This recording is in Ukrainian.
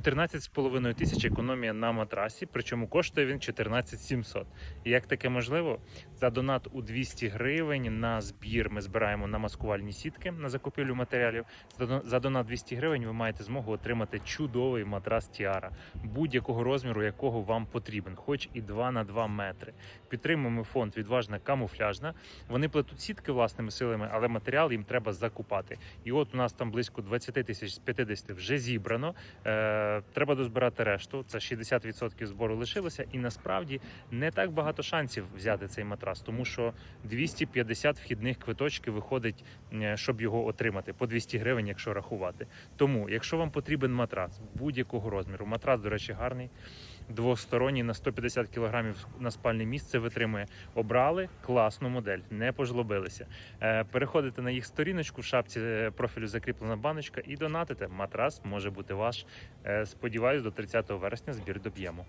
14,5 тисяч економія на матрасі, причому коштує він 14 700. І як таке можливо? За донат у 200 гривень на збір ми збираємо на маскувальні сітки на закупівлю матеріалів. За дон- За донат 200 гривень ви маєте змогу отримати чудовий матрас Тіара, будь-якого розміру, якого вам потрібен, хоч і 2 на 2 метри. Підтримуємо фонд відважна камуфляжна. Вони плетуть сітки власними силами, але матеріал їм треба закупати. І от у нас там близько 20 тисяч з 50 вже зібрано. Е, треба дозбирати решту. Це 60% збору лишилося, і насправді не так багато шансів взяти цей матрас, тому що 250 вхідних квиточків виходить, е, щоб його отримати по 200 гривень, якщо рахувати. Тому, якщо вам потрібен матрас будь-якого розміру, матрас, до речі, гарний. Двосторонній на 150 кг на спальне місце витримує. Обрали класну модель, не пожлобилися. Е, Переходите на їх сторіночку в шапці е, профілю закріплена баночка і донатите. Матрас може бути ваш. Е, Сподіваюсь, до 30 вересня збір доб'ємо.